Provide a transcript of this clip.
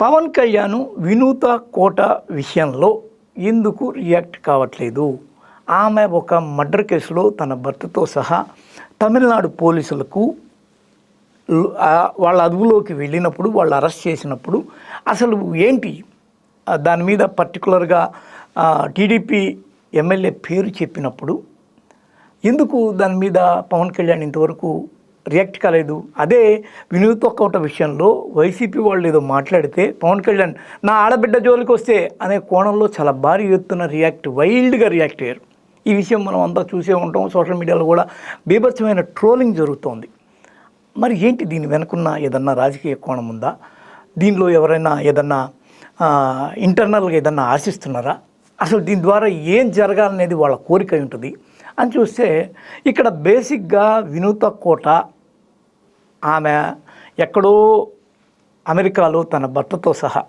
పవన్ కళ్యాణ్ వినూత కోట విషయంలో ఎందుకు రియాక్ట్ కావట్లేదు? ఆమె ఒక మర్డర్ కేసులో తన భర్తతో సహా తమిళనాడు పోలీసులకు వాళ్ళ అదుపులోకి వెళ్ళినప్పుడు వాళ్ళు అరెస్ట్ చేసినప్పుడు అసలు ఏంటి? దాని మీద పర్టికులర్గా టీడీపీ ఎమ్మెల్యే పేరు చెప్పినప్పుడు ఎందుకు దాని మీద పవన్ కళ్యాణ్ ఇంతవరకు రియాక్ట్ కాలేదు. అదే వినూత్ కోట విషయంలో వైసీపీ వాళ్ళు ఏదో మాట్లాడితే పవన్ కళ్యాణ్ నా ఆడబిడ్డ జోలికి వస్తే అనే కోణంలో చాలా భారీ ఎత్తున రియాక్ట్ వైల్డ్గా రియాక్ట్ అయ్యారు. ఈ విషయం మనం అంతా చూసే ఉంటాం. సోషల్ మీడియాలో కూడా బీభత్సమైన ట్రోలింగ్ జరుగుతోంది. మరి ఏంటి దీని వెనుకున్న ఏదన్నా రాజకీయ కోణం ఉందా? దీనిలో ఎవరైనా ఏదన్నా ఇంటర్నల్గా ఏదన్నా ఆశిస్తున్నారా? అసలు దీని ద్వారా ఏం జరగాలనేది వాళ్ళ కోరిక ఉంటుంది. అని చూస్తే ఇక్కడ బేసిక్గా వినూత కోట ఆమె ఎక్కడో అమెరికాలో తన భర్తతో సహా